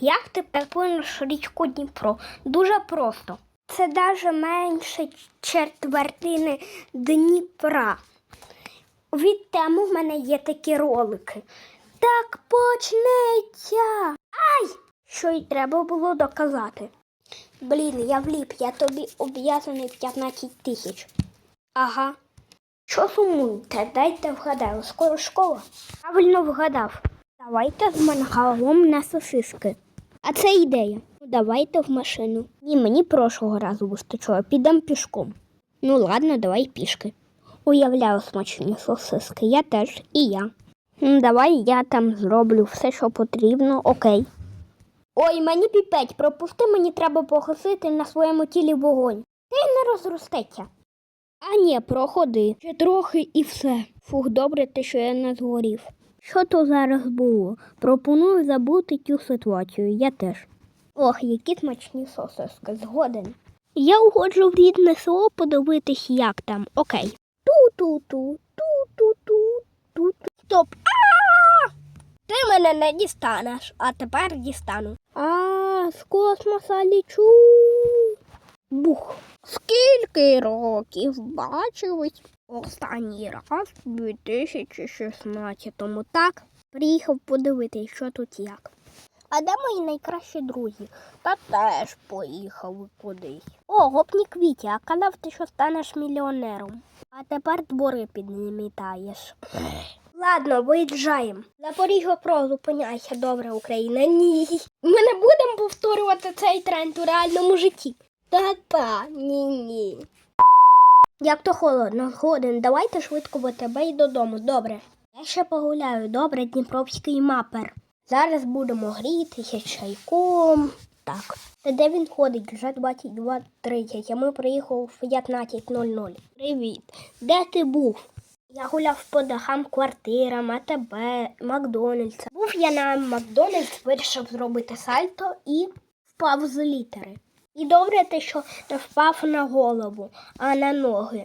Як ти переплинеш річку Дніпро? Дуже просто. Це навіть менше четвертини Дніпра. Від тему в мене є такі ролики. Так почнеться. Ай! Що й треба було доказати. Блін, я вліп, я тобі об'язаний 15 тисяч. Ага. Що сумуєте? Дайте вгадаю, скоро школа. Правильно вгадав. Давайте з мангалом на сосиски. А це ідея. Ну, давайте в машину. Ні, мені прошлого разу вистачило, підемо пішком. Ну ладно, давай пішки. Уявляю смачні сосиски, я теж і я. Ну, давай я там зроблю все, що потрібно, окей. Ой, мені піпеть, пропусти, мені треба погасити на своєму тілі вогонь. Ти не розростеться. А ні, проходи. Ще трохи і все. Фух, добре те, що я не згорів. Що то зараз було? Пропоную забути цю ситуацію, я теж. Ох, які смачні сосиски, згоден. Я уходжу в рідне село подивитись, як там. Окей. Ту-ту-ту, ту-ту-ту, ту-ту. Стоп. А! Ти мене не дістанеш, а тепер дістану. А, з космоса лічу. Бух. Скільки років бачились? Останній раз у 2016-му, так? Приїхав подивитись, що тут як. А де мої найкращі друзі? Та теж поїхали кудись. О, гопні квіті, а казав ти, що станеш мільйонером. А тепер двори підмітаєш. Ладно, виїжджаємо. Запоріжжя про зупиняйся, добре, Україна. Ні. Ми не будемо повторювати цей тренд у реальному житті. Та-та, ні-ні. Як то холодно, згоден, давайте швидко в тебе і додому, добре. Я ще погуляю, добре, дніпровський мапер. Зараз будемо грітися чайком. Так. Та де він ходить? Вже 22.30, а ми приїхали в 15.00. Привіт. Де ти був? Я гуляв по дахам квартирам, АТБ, Макдональдса. Був я на Макдональдс, вирішив зробити сальто і впав з літери. І добре те, що не впав на голову, а на ноги.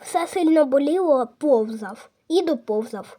Все сильно боліло, повзав і доповзав.